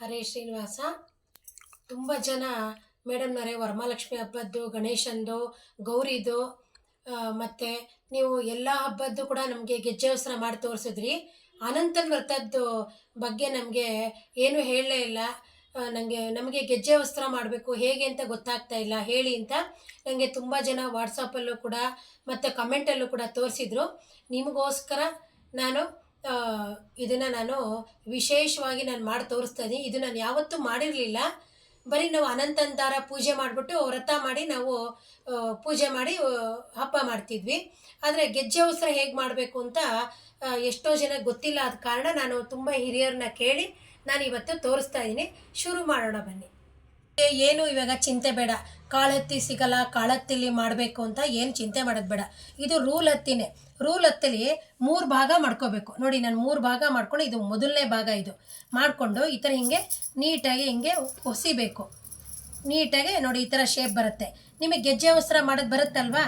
ಹರೇ ಶ್ರೀನಿವಾಸ. ತುಂಬ ಜನ ಮೇಡಮ್ನವರೇ ವರಮಹಾಲಕ್ಷ್ಮಿ ಹಬ್ಬದ್ದು, ಗಣೇಶಂದು, ಗೌರಿದು ಮತ್ತು ನೀವು ಎಲ್ಲ ಹಬ್ಬದ್ದು ಕೂಡ ನಮಗೆ ಗೆಜ್ಜೆ ಉತ್ಸವ ಮಾಡಿ ತೋರಿಸಿದ್ರಿ. ಅನಂತನ ವ್ರತದ್ದು ಬಗ್ಗೆ ನಮಗೆ ಏನೂ ಹೇಳಲೇ ಇಲ್ಲ. ನನಗೆ ನಮಗೆ ಗೆಜ್ಜೆ ವಸ್ತ್ರ ಮಾಡಬೇಕು ಹೇಗೆ ಅಂತ ಗೊತ್ತಾಗ್ತಾ ಇಲ್ಲ. ಹೇಳಿ ಅಂತ ನನಗೆ ತುಂಬ ಜನ ವಾಟ್ಸಪ್ಪಲ್ಲೂ ಕೂಡ ಮತ್ತು ಕಮೆಂಟಲ್ಲೂ ಕೂಡ ತೋರಿಸಿದ್ರು. ನಿಮಗೋಸ್ಕರ ನಾನು ಇದನ್ನು ನಾನು ವಿಶೇಷವಾಗಿ ನಾನು ಮಾಡಿ ತೋರಿಸ್ತಾ ಇದು ನಾನು ಯಾವತ್ತೂ ಮಾಡಿರಲಿಲ್ಲ. ಬರೀ ನಾವು ಅನಂತಂತಾರ ಪೂಜೆ ಮಾಡಿಬಿಟ್ಟು ವ್ರತ ಮಾಡಿ ನಾವು ಪೂಜೆ ಮಾಡಿ ಹಬ್ಬ ಮಾಡ್ತಿದ್ವಿ. ಆದರೆ ಗೆಜ್ಜೆ ಉತ್ಸವ ಹೇಗೆ ಮಾಡಬೇಕು ಅಂತ ಎಷ್ಟೋ ಜನ ಗೊತ್ತಿಲ್ಲ ಆದ ಕಾರಣ ನಾನು ತುಂಬ ಹಿರಿಯರನ್ನ ಕೇಳಿ ನಾನು ಇವತ್ತು ತೋರಿಸ್ತಾ ಇದ್ದೀನಿ ಶುರು ಮಾಡೋಣ ಬನ್ನಿ. ಏನು ಇವಾಗ ಚಿಂತೆ ಬೇಡ. ಕಾಳತ್ತಿ ಸಿಗಲ್ಲ, ಕಾಳತ್ತಿಲಿ ಮಾಡಬೇಕು ಅಂತ ಏನು ಚಿಂತೆ ಮಾಡೋದು ಬೇಡ. ಇದು ರೂಲ್ ಹತ್ತಿನೇ. ರೂಲ್ ಹತ್ತಲಿ ಮೂರು ಭಾಗ ಮಾಡ್ಕೋಬೇಕು. ನೋಡಿ, ನಾನು ಮೂರು ಭಾಗ ಮಾಡ್ಕೊಂಡು ಇದು ಮೊದಲನೇ ಭಾಗ ಇದು. ಮಾಡಿಕೊಂಡು ಈ ಥರ ಹಿಂಗೆ ನೀಟಾಗಿ ಹಿಂಗೆ ಒಸಿಬೇಕು. ನೀಟಾಗಿ ನೋಡಿ, ಈ ಥರ ಶೇಪ್ ಬರುತ್ತೆ. ನಿಮಗೆ ಗೆಜ್ಜೆ ವಸ್ತ್ರ ಮಾಡೋದು ಬರುತ್ತಲ್ವಾ?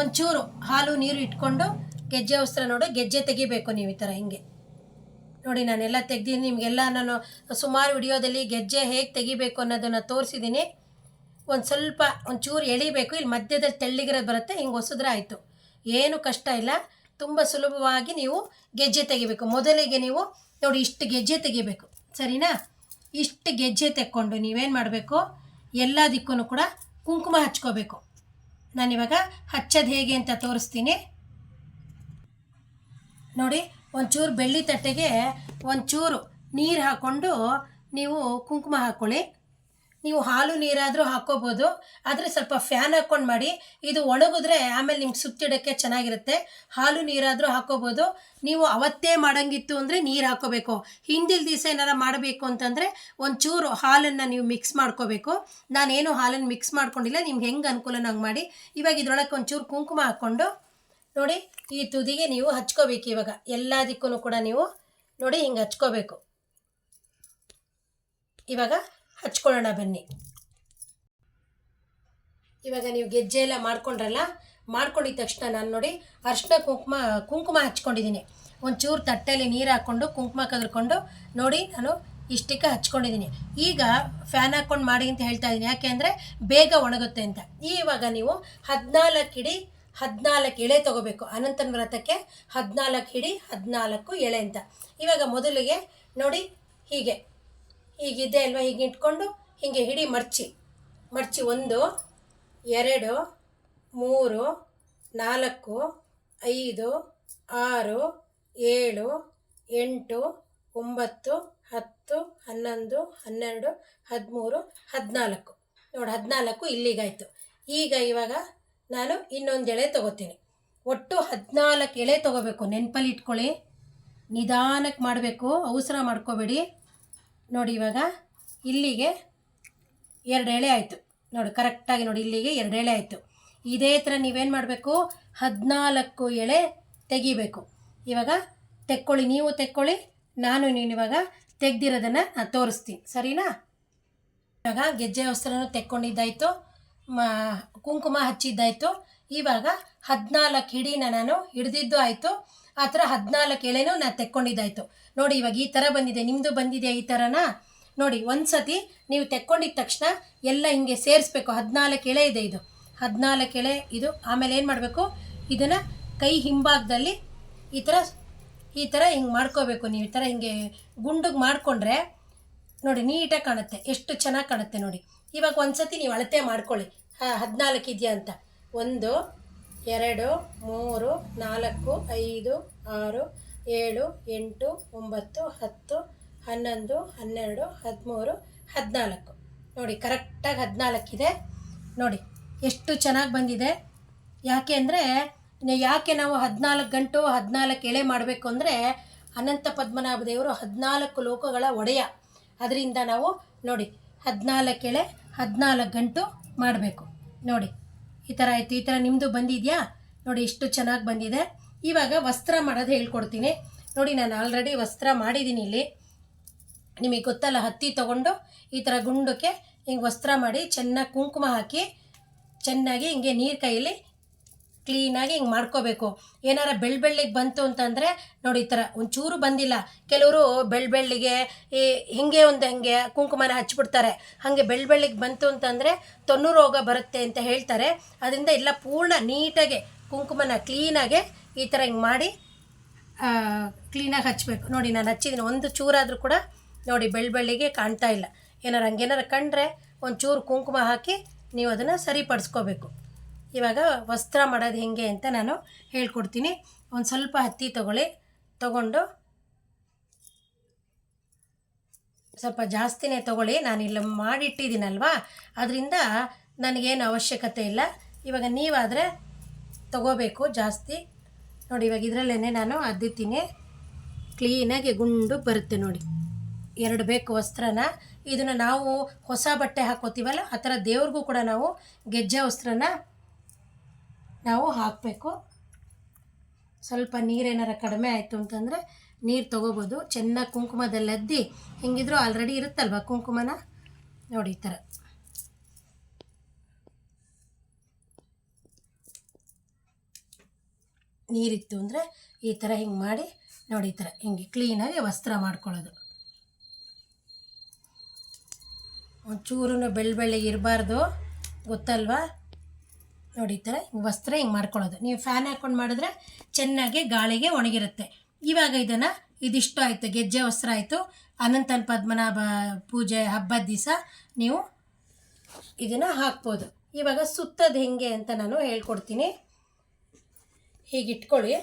ಒಂಚೂರು ಹಾಲು, ನೀರು ಇಟ್ಕೊಂಡು ಗೆಜ್ಜೆ ವಸ್ತ್ರ ನೋಡು, ಗೆಜ್ಜೆ ತೆಗಿಬೇಕು ನೀವು ಈ ಥರ ಹಿಂಗೆ. ನೋಡಿ, ನಾನೆಲ್ಲ ತೆಗ್ದೀನಿ ನಿಮಗೆಲ್ಲ ನಾನು ಸುಮಾರು ವಿಡಿಯೋದಲ್ಲಿ ಗೆಜ್ಜೆ ಹೇಗೆ ತೆಗಿಬೇಕು ಅನ್ನೋದನ್ನು ತೋರಿಸಿದ್ದೀನಿ. ಒಂದು ಸ್ವಲ್ಪ ಒಂಚೂರು ಎಳಿಬೇಕು. ಇಲ್ಲಿ ಮಧ್ಯದಲ್ಲಿ ತೆಳ್ಳಿಗಿರೋದು ಬರುತ್ತೆ, ಹಿಂಗೆ ಹೊಸಿದ್ರೆ ಆಯಿತು. ಏನು ಕಷ್ಟ ಇಲ್ಲ. ತುಂಬ ಸುಲಭವಾಗಿ ನೀವು ಗೆಜ್ಜೆ ತೆಗಿಬೇಕು. ಮೊದಲಿಗೆ ನೀವು ನೋಡಿ, ಇಷ್ಟು ಗೆಜ್ಜೆ ತೆಗಿಬೇಕು. ಸರಿನಾ? ಇಷ್ಟು ಗೆಜ್ಜೆ ತೆಕ್ಕೊಂಡು ನೀವೇನು ಮಾಡಬೇಕು? ಎಲ್ಲ ದಿಕ್ಕೂ ಕೂಡ ಕುಂಕುಮ ಹಚ್ಕೋಬೇಕು. ನಾನಿವಾಗ ಹಚ್ಚೋದು ಹೇಗೆ ಅಂತ ತೋರಿಸ್ತೀನಿ. ನೋಡಿ ಒಂಚೂರು ಬೆಳ್ಳಿ ತಟ್ಟೆಗೆ ಒಂಚೂರು ನೀರು ಹಾಕ್ಕೊಂಡು ನೀವು ಕುಂಕುಮ ಹಾಕ್ಕೊಳ್ಳಿ ನೀವು ಹಾಲು ನೀರಾದರೂ ಹಾಕ್ಕೋಬೋದು ಆದರೆ ಸ್ವಲ್ಪ ಫ್ಯಾನ್ ಹಾಕ್ಕೊಂಡು ಮಾಡಿ. ಇದು ಒಣಗಿದ್ರೆ ಆಮೇಲೆ ನಿಮ್ಗೆ ಸುತ್ತಿಡೋಕ್ಕೆ ಚೆನ್ನಾಗಿರುತ್ತೆ. ಹಾಲು ನೀರಾದರೂ ಹಾಕ್ಕೋಬೋದು ನೀವು ಅವತ್ತೇ ಮಾಡೋಂಗಿತ್ತು ಅಂದರೆ ನೀರು ಹಾಕ್ಕೋಬೇಕು ಹಿಂದಿಲ್ ದಿವಸ ಏನಾರ ಮಾಡಬೇಕು ಅಂತಂದರೆ ಒಂಚೂರು ಹಾಲನ್ನು ನೀವು ಮಿಕ್ಸ್ ಮಾಡ್ಕೋಬೇಕು. ನಾನೇನು ಹಾಲನ್ನು ಮಿಕ್ಸ್ ಮಾಡ್ಕೊಂಡಿಲ್ಲ. ನಿಮ್ಗೆ ಹೆಂಗೆ ಅನುಕೂಲ ನಂಗೆ ಮಾಡಿ. ಇವಾಗ ಇದ್ರೊಳಗೆ ಒಂಚೂರು ಕುಂಕುಮ ಹಾಕ್ಕೊಂಡು ನೋಡಿ, ಈ ತುದಿಗೆ ನೀವು ಹಚ್ಕೋಬೇಕು ಇವಾಗ. ಎಲ್ಲದಕ್ಕೂ ಕೂಡ ನೀವು ನೋಡಿ ಹಿಂಗೆ ಹಚ್ಕೋಬೇಕು. ಇವಾಗ ಹಚ್ಕೊಳ್ಳೋಣ ಬನ್ನಿ. ಇವಾಗ ನೀವು ಗೆಜ್ಜೆ ಎಲ್ಲ ಮಾಡ್ಕೊಂಡ್ರಲ್ಲ, ಮಾಡ್ಕೊಂಡಿದ ತಕ್ಷಣ ನಾನು ನೋಡಿ ಅರ್ಶಿನ ಕುಂಕುಮ ಕುಂಕುಮ ಹಚ್ಕೊಂಡಿದ್ದೀನಿ ಒಂಚೂರು ತಟ್ಟೆಯಲ್ಲಿ ನೀರು ಹಾಕ್ಕೊಂಡು ಕುಂಕುಮ ಕದ್ಕೊಂಡು ನೋಡಿ ನಾನು ಇಷ್ಟಕ್ಕೆ ಹಚ್ಕೊಂಡಿದ್ದೀನಿ ಈಗ ಫ್ಯಾನ್ ಹಾಕ್ಕೊಂಡು ಮಾಡಿ ಅಂತ ಹೇಳ್ತಾ ಇದ್ದೀನಿ ಯಾಕೆ ಅಂದರೆ ಬೇಗ ಒಣಗುತ್ತೆ ಅಂತ. ಇವಾಗ ನೀವು ಹದಿನಾಲ್ಕು ಹಿಡಿ ಹದಿನಾಲ್ಕು ಎಳೆ ತೊಗೋಬೇಕು. ಅನಂತನ ವ್ರತಕ್ಕೆ ಹದಿನಾಲ್ಕು ಹಿಡಿ ಹದಿನಾಲ್ಕು ಎಳೆ ಅಂತ. ಇವಾಗ ಮೊದಲಿಗೆ ನೋಡಿ ಹೀಗೆ. ಹೀಗಿದೆ ಅಲ್ವಾ? ಹೀಗೆ ಇಟ್ಕೊಂಡು ಹೀಗೆ ಹಿಡಿ ಮರ್ಚಿ. ಮರ್ಚಿ ಒಂದು, ಎರಡು, ಮೂರು, ನಾಲ್ಕು, ಐದು, ಆರು, ಏಳು, ಎಂಟು, ಒಂಬತ್ತು, ಹತ್ತು, ಹನ್ನೊಂದು, ಹನ್ನೆರಡು, ಹದಿಮೂರು, ಹದಿನಾಲ್ಕು. ನೋಡಿ, ಹದಿನಾಲ್ಕು ಇಲ್ಲಿಗಾಯಿತು. ಈಗ ಇವಾಗ ನಾನು ಇನ್ನೊಂದು ಎಳೆ ತೊಗೋತೀನಿ. ಒಟ್ಟು ಹದಿನಾಲ್ಕು ಎಳೆ ತೊಗೋಬೇಕು. ನೆನಪಲ್ಲಿ ಇಟ್ಕೊಳ್ಳಿ. ನಿಧಾನಕ್ಕೆ ಮಾಡಬೇಕು. ಅವಸರ ಮಾಡ್ಕೋಬೇಡಿ. ನೋಡಿ ಇವಾಗ ಇಲ್ಲಿಗೆ ಎರಡು ಎಳೆ ಆಯಿತು. ನೋಡಿ, ಕರೆಕ್ಟಾಗಿ ನೋಡಿ, ಇಲ್ಲಿಗೆ ಎರಡು ಎಳೆ ಆಯಿತು. ಇದೇ ಥರ ನೀವೇನು ಮಾಡಬೇಕು? ಹದಿನಾಲ್ಕು ಎಳೆ ತೆಗಿಬೇಕು. ಇವಾಗ ತೆಕ್ಕೊಳ್ಳಿ. ನೀವು ತೆಕ್ಕೊಳ್ಳಿ. ನಾನು ನೀನು ಇವಾಗ ತೆಗ್ದಿರೋದನ್ನು ನಾನು ತೋರಿಸ್ತೀನಿ. ಸರಿನಾ? ಇವಾಗ ಗೆಜ್ಜೆ ವಸ್ತ್ರನೂ ತೆಕ್ಕೊಂಡಿದ್ದಾಯಿತು. ಕುಂಕುಮ ಹಚ್ಚಿದ್ದಾಯಿತು. ಇವಾಗ ಹದಿನಾಲ್ಕು ಹಿಡಿನ ನಾನು ಹಿಡ್ದಿದ್ದು ಆಯಿತು. ಆ ಥರ ಹದಿನಾಲ್ಕು ಎಳೆನೂ ನಾನು ತೆಕ್ಕೊಂಡಿದ್ದಾಯಿತು. ನೋಡಿ, ಇವಾಗ ಈ ಥರ ಬಂದಿದೆ. ನಿಮ್ಮದು ಬಂದಿದೆ ಈ ಥರನಾ? ನೋಡಿ ಒಂದು ಸತಿ ನೀವು ತೆಕ್ಕೊಂಡಿದ್ದ ತಕ್ಷಣ ಎಲ್ಲ ಹಿಂಗೆ ಸೇರಿಸ್ಬೇಕು. ಹದಿನಾಲ್ಕು ಎಳೆ ಇದೆ ಇದು. ಹದಿನಾಲ್ಕು ಎಳೆ ಇದು. ಆಮೇಲೆ ಏನು ಮಾಡಬೇಕು? ಇದನ್ನು ಕೈ ಹಿಂಭಾಗದಲ್ಲಿ ಈ ಥರ ಈ ಥರ ಹಿಂಗೆ ಮಾಡ್ಕೋಬೇಕು. ನೀವು ಈ ಥರ ಹಿಂಗೆ ಗುಂಡಿಗೆ ಮಾಡಿಕೊಂಡ್ರೆ ನೋಡಿ, ನೀಟಾಗಿ ಕಾಣುತ್ತೆ. ಎಷ್ಟು ಚೆನ್ನಾಗಿ ಕಾಣುತ್ತೆ ನೋಡಿ. ಇವಾಗ ಒಂದು ಸತಿ ನೀವು ಅಳತೆ ಮಾಡ್ಕೊಳ್ಳಿ. ಹದಿನಾಲ್ಕು ಇದೆಯಾ ಅಂತ. ಒಂದು, ಎರಡು, ಮೂರು, ನಾಲ್ಕು, ಐದು, ಆರು, ಏಳು, ಎಂಟು, ಒಂಬತ್ತು, ಹತ್ತು, ಹನ್ನೊಂದು, ಹನ್ನೆರಡು, ಹದಿಮೂರು, ಹದಿನಾಲ್ಕು. ನೋಡಿ, ಕರೆಕ್ಟಾಗಿ ಹದಿನಾಲ್ಕಿದೆ ನೋಡಿ, ಎಷ್ಟು ಚೆನ್ನಾಗಿ ಬಂದಿದೆ. ಯಾಕೆ ಅಂದರೆ ಯಾಕೆ ನಾವು ಹದಿನಾಲ್ಕು ಗಂಟು, ಹದಿನಾಲ್ಕು ಎಳೆ ಮಾಡಬೇಕು ಅಂದರೆ, ಅನಂತ ಪದ್ಮನಾಭ ದೇವರು ಹದಿನಾಲ್ಕು ಲೋಕಗಳ ಒಡೆಯ. ಅದರಿಂದ ನಾವು, ನೋಡಿ, ಹದಿನಾಲ್ಕು ಎಳೆ, ಹದಿನಾಲ್ಕು ಗಂಟು ಮಾಡಬೇಕು. ನೋಡಿ, ಈ ಥರ ಆಯಿತು, ಈ ಥರ ನಿಮ್ಮದು ಬಂದಿದೆಯಾ? ನೋಡಿ, ಇಷ್ಟು ಚೆನ್ನಾಗಿ ಬಂದಿದೆ. ಇವಾಗ ವಸ್ತ್ರ ಮಾಡೋದು ಹೇಳ್ಕೊಡ್ತೀನಿ. ನೋಡಿ, ನಾನು ಆಲ್ರೆಡಿ ವಸ್ತ್ರ ಮಾಡಿದ್ದೀನಿ ಇಲ್ಲಿ. ನಿಮಗೆ ಗೊತ್ತಲ್ಲ, ಹತ್ತಿ ತೊಗೊಂಡು ಈ ಥರ ಗುಂಡಕ್ಕೆ ಹಿಂಗೆ ವಸ್ತ್ರ ಮಾಡಿ ಚೆನ್ನಾಗಿ ಕುಂಕುಮ ಹಾಕಿ ಚೆನ್ನಾಗಿ ಹಿಂಗೆ ನೀರು ಕೈಯಲ್ಲಿ ಕ್ಲೀನಾಗಿ ಹಿಂಗೆ ಮಾಡ್ಕೋಬೇಕು. ಏನಾರ ಬೆಳ್ಬೆಳ್ಳಿಗೆ ಬಂತು ಅಂತಂದರೆ ನೋಡಿ ಈ ಥರ ಒಂಚೂರು ಬಂದಿಲ್ಲ. ಕೆಲವರು ಬೆಳ್ಬೆಳ್ಳಿಗೆ ಈ ಹಿಂಗೆ ಒಂದು ಹಂಗೆ ಕುಂಕುಮನ ಹಚ್ಚಿಬಿಡ್ತಾರೆ ಹಾಗೆ ಬೆಳ್ಬೆಳ್ಳಿಗೆ ಬಂತು ಅಂತಂದರೆ ತೊನ್ನು ರೋಗ ಬರುತ್ತೆ ಅಂತ ಹೇಳ್ತಾರೆ. ಅದರಿಂದ ಎಲ್ಲ ಪೂರ್ಣ ನೀಟಾಗಿ ಕುಂಕುಮನ ಕ್ಲೀನಾಗೆ ಈ ಥರ ಹಿಂಗೆ ಮಾಡಿ ಕ್ಲೀನಾಗಿ ಹಚ್ಚಬೇಕು ನೋಡಿ ನಾನು ಹಚ್ಚಿದ್ದೀನಿ ಒಂದು ಚೂರಾದರೂ ಕೂಡ ನೋಡಿ ಬೆಳ್ಬೆಳ್ಳಿಗೆ ಕಾಣ್ತಾ ಇಲ್ಲ. ಏನಾರು ಹಂಗೇನಾರು ಕಂಡ್ರೆ ಒಂದು ಚೂರು ಕುಂಕುಮ ಹಾಕಿ ನೀವು ಅದನ್ನು ಸರಿಪಡಿಸ್ಕೋಬೇಕು. ಇವಾಗ ವಸ್ತ್ರ ಮಾಡೋದು ಹೇಗೆ ಅಂತ ನಾನು ಹೇಳ್ಕೊಡ್ತೀನಿ. ಒಂದು ಸ್ವಲ್ಪ ಹತ್ತಿ ತಗೊಳ್ಳಿ. ತಗೊಂಡು ಸ್ವಲ್ಪ ಜಾಸ್ತಿನೇ ತಗೊಳ್ಳಿ. ನಾನು ಇಲ್ಲಿ ಮಾಡಿಟ್ಟಿದ್ದೀನಲ್ವಾ? ಅದರಿಂದ ನನಗೇನು ಅವಶ್ಯಕತೆ ಇಲ್ಲ. ಇವಾಗ ನೀವಾದರೆ ತಗೋಬೇಕು ಜಾಸ್ತಿ. ನೋಡಿ, ಇವಾಗ ಇದರಲ್ಲೇ ನಾನು ಅದ್ದಿತೀನಿ ಕ್ಲೀನಾಗಿ ಗುಂಡು ಬರುತ್ತೆ ನೋಡಿ. ಎರಡು ಬೇಕು ವಸ್ತ್ರನ. ಇದನ್ನು ನಾವು ಹೊಸ ಬಟ್ಟೆ ಹಾಕೋತೀವಲ್ಲ ಆ ಥರ ದೇವ್ರಿಗೂ ಕೂಡ ನಾವು ಗೆಜ್ಜೆ ವಸ್ತ್ರನ ನಾವು ಹಾಕಬೇಕು. ಸ್ವಲ್ಪ ನೀರೇನಾರ ಕಡಿಮೆ ಆಯಿತು ಅಂತಂದರೆ ನೀರು ತೊಗೋಬೋದು. ಚೆನ್ನಾಗಿ ಕುಂಕುಮದಲ್ಲಿ ಅದ್ದಿ ಹೆಂಗಿದ್ರು ಆಲ್ರೆಡಿ ಇರುತ್ತಲ್ವ ಕುಂಕುಮನ? ನೋಡಿ ಈ ಥರ ನೀರಿತ್ತು ಅಂದರೆ ಈ ಥರ ಹಿಂಗೆ ಮಾಡಿ ನೋಡಿ ಈ ಥರ ಹಿಂಗೆ ಕ್ಲೀನಾಗಿ ವಸ್ತ್ರ ಮಾಡ್ಕೊಳ್ಳೋದು. ಒಂಚೂರು ಬೆಳ್ಳ ಬೆಳ್ಳಗೆ ಇರಬಾರ್ದು. ಗೊತ್ತಲ್ವಾ? ನೋಡಿ, ಈ ಥರ ವಸ್ತ್ರ ಹಿಂಗೆ ಮಾಡ್ಕೊಳ್ಳೋದು ನೀವು ಫ್ಯಾನ್ ಹಾಕ್ಕೊಂಡು ಮಾಡಿದ್ರೆ ಚೆನ್ನಾಗಿ ಗಾಳಿಗೆ ಒಣಗಿರುತ್ತೆ. ಇವಾಗ ಇದನ್ನು ಇದಿಷ್ಟು ಆಯಿತು, ಗೆಜ್ಜೆ ವಸ್ತ್ರ ಆಯಿತು ಅನಂತನ ಪದ್ಮನಾಭ ಪೂಜೆ ಹಬ್ಬದ ದಿವಸ ನೀವು ಇದನ್ನು ಹಾಕ್ಬೋದು. ಇವಾಗ ಸುತ್ತದ ಹೆಂಗೆ ಅಂತ ನಾನು ಹೇಳ್ಕೊಡ್ತೀನಿ. ಹೀಗೆ ಇಟ್ಕೊಳ್ಳಿ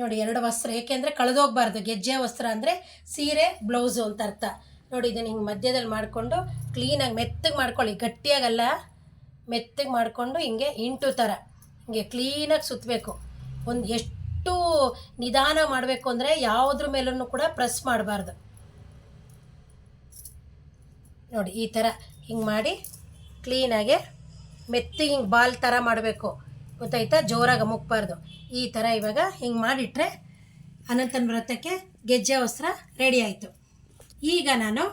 ನೋಡಿ, ಎರಡು ವಸ್ತ್ರ ಏಕೆಂದರೆ ಕಳೆದೋಗ್ಬಾರ್ದು ಗೆಜ್ಜೆ ವಸ್ತ್ರ ಅಂದರೆ ಸೀರೆ, ಬ್ಲೌಸು ಅಂತ ಅರ್ಥ. ನೋಡಿ, ಇದನ್ನು ಹಿಂಗೆ ಮಧ್ಯದಲ್ಲಿ ಮಾಡಿಕೊಂಡು ಕ್ಲೀನಾಗಿ ಮೆತ್ತಗೆ ಮಾಡ್ಕೊಳ್ಳಿ. ಗಟ್ಟಿಯಾಗಲ್ಲ. ಮೆತ್ತಗೆ ಮಾಡಿಕೊಂಡು ಹಿಂಗೆ ಇಂಟು ಥರ. ಹಿಂಗೆ ಕ್ಲೀನಾಗಿ ಸುತ್ತಬೇಕು ಒಂದು ಎಷ್ಟು ನಿಧಾನ ಮಾಡಬೇಕು ಅಂದರೆ ಯಾವುದ್ರ ಮೇಲೂ ಕೂಡ ಪ್ರೆಸ್ ಮಾಡಬಾರ್ದು. ನೋಡಿ, ಈ ಥರ ಹಿಂಗೆ ಮಾಡಿ ಕ್ಲೀನಾಗೆ ಮೆತ್ತಿಗೆ ಹಿಂಗೆ ಬಾಲ್ ಥರ ಮಾಡಬೇಕು. ಗೊತ್ತಾಯ್ತಾ? ಜೋರಾಗಿ ಮುಕ್ಬಾರ್ದು. ಈ ಥರ ಇವಾಗ ಹಿಂಗೆ ಮಾಡಿಟ್ರೆ ಅನಂತನ ವ್ರತಕ್ಕೆ ಗೆಜ್ಜೆ ವಸ್ತ್ರ ರೆಡಿ ಆಯಿತು. ಈಗ ನಾನು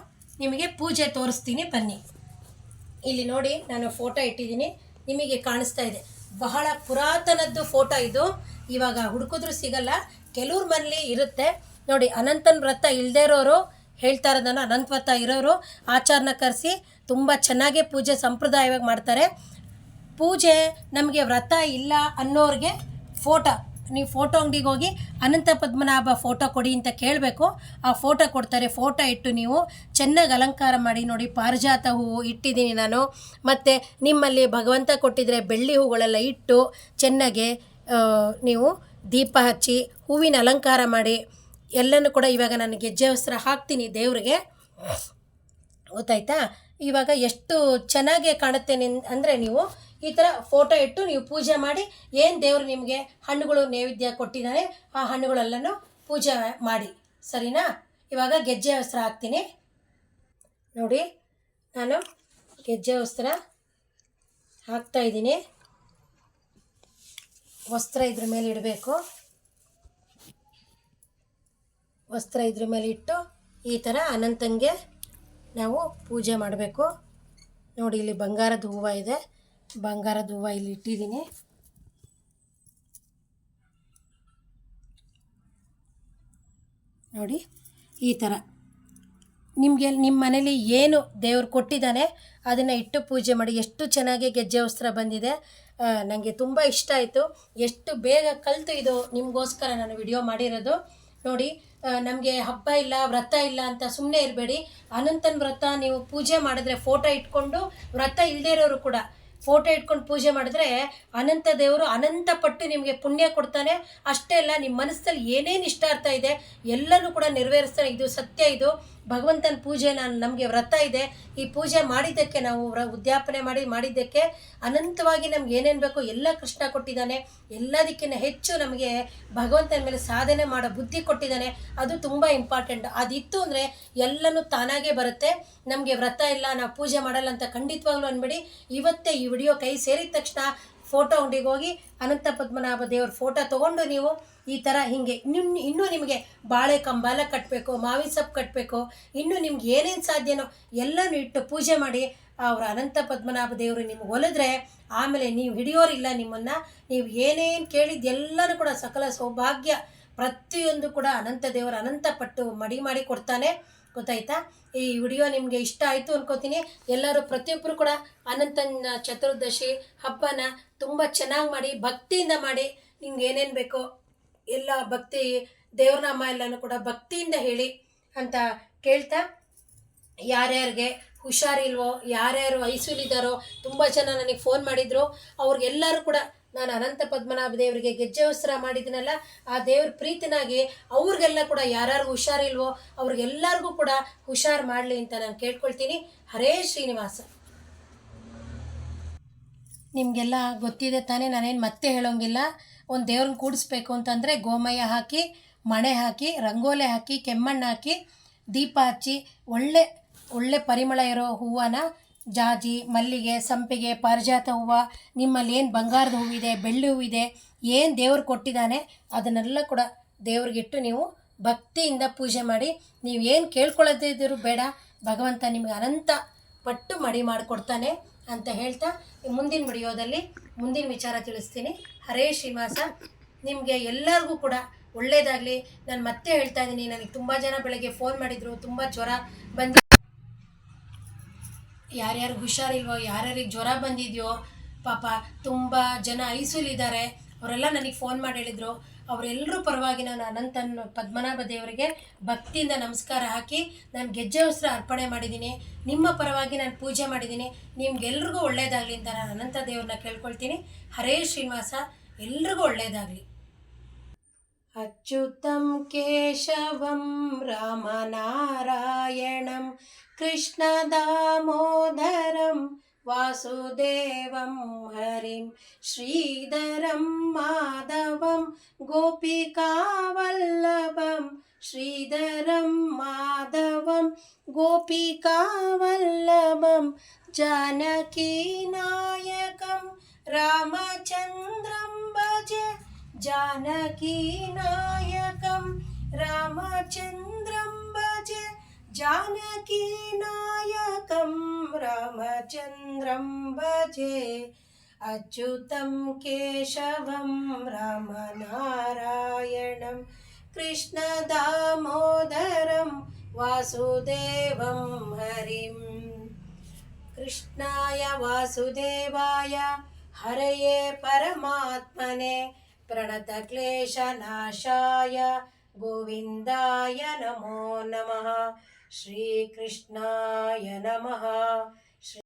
ನಿಮಗೆ ಪೂಜೆ ತೋರಿಸ್ತೀನಿ, ಬನ್ನಿ. ಇಲ್ಲಿ ನೋಡಿ ನಾನು ಫೋಟೋ ಇಟ್ಟಿದ್ದೀನಿ. ನಿಮಗೆ ಕಾಣಿಸ್ತಾ ಇದೆ. ಬಹಳ ಪುರಾತನದ್ದು ಫೋಟೋ ಇದು. ಇವಾಗ ಹುಡುಕಿದ್ರು ಸಿಗಲ್ಲ. ಕೆಲವ್ರ ಮನೇಲಿ ಇರುತ್ತೆ. ನೋಡಿ ಅನಂತನ ವ್ರತ ಇಲ್ಲದೆ ಇರೋರು ಹೇಳ್ತಾ ಇರೋದನ್ನು ಅನಂತ ವ್ರತ ಇರೋರು ಆಚಾರನ ಕರೆಸಿ ತುಂಬ ಚೆನ್ನಾಗೇ ಪೂಜೆ ಸಂಪ್ರದಾಯವಾಗಿ ಮಾಡ್ತಾರೆ. ಪೂಜೆ ನಮಗೆ ವ್ರತ ಇಲ್ಲ ಅನ್ನೋರಿಗೆ ಫೋಟೋ. ನೀವು ಫೋಟೋ ಅಂಗಡಿಗೆ ಹೋಗಿ ಅನಂತ ಪದ್ಮನಾಭ ಫೋಟೋ ಕೊಡಿ ಅಂತ ಕೇಳಬೇಕು. ಆ ಫೋಟೋ ಕೊಡ್ತಾರೆ. ಫೋಟೋ ಇಟ್ಟು ನೀವು ಚೆನ್ನಾಗಿ ಅಲಂಕಾರ ಮಾಡಿ ನೋಡಿ, ಪಾರಿಜಾತ ಹೂವು ಇಟ್ಟಿದ್ದೀನಿ ನಾನು. ಮತ್ತು ನಿಮ್ಮಲ್ಲಿ ಭಗವಂತ ಕೊಟ್ಟಿದ್ರೆ ಬೆಳ್ಳಿ ಹೂಗಳೆಲ್ಲ ಇಟ್ಟು ಚೆನ್ನಾಗೆ ನೀವು ದೀಪ ಹಚ್ಚಿ ಹೂವಿನ ಅಲಂಕಾರ ಮಾಡಿ ಎಲ್ಲನೂ ಕೂಡ ಇವಾಗ ನಾನು ಗೆಜ್ಜೆ ವಸ್ತ್ರ ಹಾಕ್ತೀನಿ ದೇವ್ರಿಗೆ. ಗೊತ್ತಾಯ್ತಾ? ಇವಾಗ ಎಷ್ಟು ಚೆನ್ನಾಗಿ ಕಾಣುತ್ತೆ ನಿನ್ ಅಂದರೆ ನೀವು ಈ ಥರ ಫೋಟೋ ಇಟ್ಟು ನೀವು ಪೂಜೆ ಮಾಡಿ, ಏನು ದೇವರು ನಿಮಗೆ ಹಣ್ಣುಗಳು ನೈವೇದ್ಯ ಕೊಟ್ಟಿದ್ದಾರೆ, ಆ ಹಣ್ಣುಗಳೆಲ್ಲನೂ ಪೂಜೆ ಮಾಡಿ. ಸರಿನಾ? ಇವಾಗ ಗೆಜ್ಜೆ ವಸ್ತ್ರ ಹಾಕ್ತೀನಿ. ನೋಡಿ, ನಾನು ಗೆಜ್ಜೆ ವಸ್ತ್ರ ಹಾಕ್ತಾ ಇದ್ದೀನಿ. ವಸ್ತ್ರ ಇದ್ರ ಮೇಲೆ ಇಡಬೇಕು. ವಸ್ತ್ರ ಇದ್ರ ಮೇಲೆ ಇಟ್ಟು ಈ ಥರ ಅನಂತಂಗೆ ನಾವು ಪೂಜೆ ಮಾಡಬೇಕು. ನೋಡಿ, ಇಲ್ಲಿ ಬಂಗಾರದ ಹೂವು ಇದೆ. ಬಂಗಾರದ ಹೂವು ಇಲ್ಲಿ ಇಟ್ಟಿದ್ದೀನಿ. ನೋಡಿ, ಈ ಥರ ನಿಮಗೆ ನಿಮ್ಮ ಮನೇಲಿ ಏನು ದೇವ್ರು ಕೊಟ್ಟಿದ್ದಾನೆ, ಅದನ್ನು ಇಟ್ಟು ಪೂಜೆ ಮಾಡಿ. ಎಷ್ಟು ಚೆನ್ನಾಗಿ ಗೆಜ್ಜೆ ವಸ್ತ್ರ ಬಂದಿದೆ. ನನಗೆ ತುಂಬ ಇಷ್ಟ ಆಯಿತು. ಎಷ್ಟು ಬೇಗ ಕಲಿತು ಇದು. ನಿಮಗೋಸ್ಕರ ನಾನು ವಿಡಿಯೋ ಮಾಡಿರೋದು. ನೋಡಿ ನಮಗೆ ಹಬ್ಬ ಇಲ್ಲ, ವ್ರತ ಇಲ್ಲ ಅಂತ ಸುಮ್ಮನೆ ಇರಬೇಡಿ. ಅನಂತನ ವ್ರತ ನೀವು ಪೂಜೆ ಮಾಡಿದ್ರೆ ಫೋಟೋ ಇಟ್ಕೊಂಡು ವ್ರತ ಇಲ್ಲದೇ ಇರೋರು ಕೂಡ ಫೋಟೋ ಇಟ್ಕೊಂಡು ಪೂಜೆ ಮಾಡಿದ್ರೆ ಅನಂತ ದೇವರು ಅನಂತ ಪಟ್ಟು ನಿಮಗೆ ಪುಣ್ಯ ಕೊಡ್ತಾನೆ. ಅಷ್ಟೇ ಅಲ್ಲ ನಿಮ್ಮ ಮನಸ್ಸಲ್ಲಿ ಏನೇನು ಇಷ್ಟಾರ್ಥ ಇದೆ ಎಲ್ಲನೂ ಕೂಡ ನೆರವೇರಿಸ್ತಾನೆ. ಇದು ಸತ್ಯ ಇದು. ಭಗವಂತನ ಪೂಜೆ ನಾನು ನಮಗೆ ವ್ರತ ಇದೆ. ಈ ಪೂಜೆ ಮಾಡಿದ್ದಕ್ಕೆ ನಾವು ಉದ್ಯಾಪನೆ ಮಾಡಿ, ಮಾಡಿದ್ದಕ್ಕೆ ಅನಂತವಾಗಿ ನಮ್ಗೆ ಏನೇನು ಬೇಕೋ ಎಲ್ಲ ಕೃಷ್ಣ ಕೊಟ್ಟಿದ್ದಾನೆ. ಎಲ್ಲದಕ್ಕಿಂತ ಹೆಚ್ಚು ನಮಗೆ ಭಗವಂತನ ಮೇಲೆ ಸಾಧನೆ ಮಾಡೋ ಬುದ್ಧಿ ಕೊಟ್ಟಿದ್ದಾನೆ. ಅದು ತುಂಬ ಇಂಪಾರ್ಟೆಂಟ್ ಅದಿತ್ತು ಅಂದರೆ ಎಲ್ಲನೂ ತಾನಾಗೇ ಬರುತ್ತೆ. ನಮಗೆ ವ್ರತ ಇಲ್ಲ, ನಾವು ಪೂಜೆ ಮಾಡಲ್ಲ ಅಂತ ಖಂಡಿತವಾಗ್ಲೂ ಅನ್ಬೇಡಿ. ಇವತ್ತೇ ಈ ವಿಡಿಯೋ ಕೈ ಸೇರಿದ ತಕ್ಷಣ ಫೋಟೋ ಅಂಗಡಿಗೆ ಹೋಗಿ ಅನಂತ ಪದ್ಮನಾಭ ದೇವ್ರ ಫೋಟೋ ತೊಗೊಂಡು ನೀವು ಈ ಥರ ಹಿಂಗೆ ನಿಮ್ಮ ಇನ್ನೂ ನಿಮಗೆ ಬಾಳೆ ಕಂಬಾಲ ಕಟ್ಟಬೇಕು ಮಾವಿನ ಸೊಪ್ಪು ಕಟ್ಟಬೇಕು ಇನ್ನೂ ನಿಮ್ಗೆ ಏನೇನು ಸಾಧ್ಯನೋ ಎಲ್ಲನೂ ಇಟ್ಟು ಪೂಜೆ ಮಾಡಿ ಅವರ ಅನಂತ ಪದ್ಮನಾಭ ದೇವರು ನಿಮ್ಗೆ ಒಲಿದ್ರೆ ಆಮೇಲೆ ನೀವು ಹಿಡಿಯೋರಿಲ್ಲ ನಿಮ್ಮನ್ನು, ನೀವು ಏನೇನು ಕೇಳಿದ್ದು ಎಲ್ಲನೂ ಕೂಡ ಸಕಲ ಸೌಭಾಗ್ಯ ಪ್ರತಿಯೊಂದು ಕೂಡ ಅನಂತ ದೇವರು ಅನಂತ ಪಟ್ಟು ಮಡಿ ಮಾಡಿ ಕೊಡ್ತಾನೆ. ಗೊತ್ತಾಯ್ತಾ? ಈ ವಿಡಿಯೋ ನಿಮಗೆ ಇಷ್ಟ ಆಯಿತು ಅನ್ಕೋತೀನಿ. ಎಲ್ಲರೂ ಪ್ರತಿಯೊಬ್ಬರು ಕೂಡ ಅನಂತನ ಚತುರ್ದಶಿ ಹಬ್ಬನ ತುಂಬ ಚೆನ್ನಾಗಿ ಮಾಡಿ, ಭಕ್ತಿಯಿಂದ ಮಾಡಿ ನಿಮ್ಗೆ ಏನೇನು ಬೇಕೋ ಎಲ್ಲ ಭಕ್ತಿ, ದೇವ್ರನಾಮ ಎಲ್ಲನೂ ಕೂಡ ಭಕ್ತಿಯಿಂದ ಹೇಳಿ ಅಂತ ಕೇಳ್ತಾ. ಯಾರ್ಯಾರಿಗೆ ಹುಷಾರಿಲ್ವೋ, ಯಾರ್ಯಾರು ಐಸೂಲಿದ್ದಾರೋ ತುಂಬ ಜನ ನನಗೆ ಫೋನ್ ಮಾಡಿದರು. ಅವ್ರಿಗೆಲ್ಲರೂ ಕೂಡ ನಾನು ಅನಂತ ಪದ್ಮನಾಭ ದೇವರಿಗೆ ಗೆಜ್ಜೆ ವಸ್ತ್ರ ಮಾಡಿದ್ದೀನಲ್ಲ, ಆ ದೇವ್ರ ಪ್ರೀತಿನಾಗಿ ಅವ್ರಿಗೆಲ್ಲ ಕೂಡ ಯಾರ್ಯಾರು ಹುಷಾರಿಲ್ವೋ ಅವ್ರಿಗೆಲ್ಲರಿಗೂ ಕೂಡ ಹುಷಾರು ಮಾಡಲಿ ಅಂತ ನಾನು ಕೇಳ್ಕೊಳ್ತೀನಿ. ಹರೇ ಶ್ರೀನಿವಾಸ. ನಿಮಗೆಲ್ಲ ಗೊತ್ತಿದೆ ತಾನೇ, ನಾನೇನು ಮತ್ತೆ ಹೇಳೋಂಗಿಲ್ಲ. ಒಂದು ದೇವ್ರನ್ನ ಕೂಡಿಸ್ಬೇಕು ಅಂತಂದರೆ ಗೋಮಯ ಹಾಕಿ, ಮಣೆ ಹಾಕಿ, ರಂಗೋಲೆ ಹಾಕಿ, ಕೆಮ್ಮಣ್ಣು ಹಾಕಿ, ದೀಪ ಹಚ್ಚಿ, ಒಳ್ಳೆ ಒಳ್ಳೆ ಪರಿಮಳ ಇರೋ ಹೂವನ ಜಾಜಿ, ಮಲ್ಲಿಗೆ, ಸಂಪಿಗೆ, ಪಾರಿಜಾತ ಹೂವು, ನಿಮ್ಮಲ್ಲಿ ಏನು ಬಂಗಾರದ ಹೂವಿದೆ, ಬೆಳ್ಳಿ ಹೂವಿದೆ, ಏನು ದೇವ್ರು ಕೊಟ್ಟಿದ್ದಾನೆ, ಅದನ್ನೆಲ್ಲ ಕೂಡ ದೇವ್ರಿಗಿಟ್ಟು ನೀವು ಭಕ್ತಿಯಿಂದ ಪೂಜೆ ಮಾಡಿ, ನೀವು ಏನು ಕೇಳ್ಕೊಳ್ಳೋದಿದ್ರು ಬೇಡ, ಭಗವಂತ ನಿಮಗೆ ಅನಂತ ಪಟ್ಟು ಮಡಿ ಮಾಡಿಕೊಡ್ತಾನೆ ಅಂತ ಹೇಳ್ತಾ ಮುಂದಿನ ವಿಡಿಯೋದಲ್ಲಿ ಮುಂದಿನ ವಿಚಾರ ತಿಳಿಸ್ತೀನಿ. ಹರೇ ಶ್ರೀನಿವಾಸ, ನಿಮಗೆ ಎಲ್ಲರಿಗೂ ಕೂಡ ಒಳ್ಳೆಯದಾಗಲಿ ನಾನು ಮತ್ತೆ ಹೇಳ್ತಾ ಇದ್ದೀನಿ, ನನಗೆ ತುಂಬ ಜನ ಬೆಳಗ್ಗೆ ಫೋನ್ ಮಾಡಿದರು, ತುಂಬ ಜ್ವರ ಬಂದು ಯಾರ್ಯಾರು ಹುಷಾರಿಲ್ವೋ, ಯಾರ್ಯಾರಿಗೆ ಜ್ವರ ಬಂದಿದೆಯೋ, ಪಾಪ ತುಂಬ ಜನ ಐಸೂಲಿದ್ದಾರೆ. ಅವರೆಲ್ಲ ನನಗೆ ಫೋನ್ ಮಾಡಿ ಹೇಳಿದರು. ಅವರೆಲ್ಲರೂ ಪರವಾಗಿ ನಾನು ಅನಂತನ ಪದ್ಮನಾಭ ದೇವರಿಗೆ ಭಕ್ತಿಯಿಂದ ನಮಸ್ಕಾರ ಹಾಕಿ ನಾನು ಗೆಜ್ಜೆ ವಸ್ತ್ರ ಅರ್ಪಣೆ ಮಾಡಿದ್ದೀನಿ. ನಿಮ್ಮ ಪರವಾಗಿ ನಾನು ಪೂಜೆ ಮಾಡಿದ್ದೀನಿ. ನಿಮ್ಗೆಲ್ರಿಗೂ ಒಳ್ಳೆಯದಾಗಲಿ ಅಂತ ನಾನು ಅನಂತ ದೇವ್ರನ್ನ ಕೇಳ್ಕೊಳ್ತೀನಿ. ಹರೇ ಶ್ರೀನಿವಾಸ, ಎಲ್ರಿಗೂ ಒಳ್ಳೆಯದಾಗಲಿ अच्युतं केशवं रामनारायणं कृष्णदामोदरं वासुदेवं हरिं श्रीधरं माधवं गोपिकावल्लभं श्रीधरं माधवं गोपिकावल्लभं जानकीनायकं रामचन्द्रं भज जानकीनायकं रामचन्द्रं भजे। जानकीनायकं रामचन्द्रं भजे। अच्युतं केशवं रामनारायणं। कृष्णदामोदरं वासुदेवं हरिं। कृष्णाय वासुदेवाय हरये परमात्मने प्रणतक्लेशनाशाय गोविन्दाय नमो नमः। श्रीकृष्णाय नमः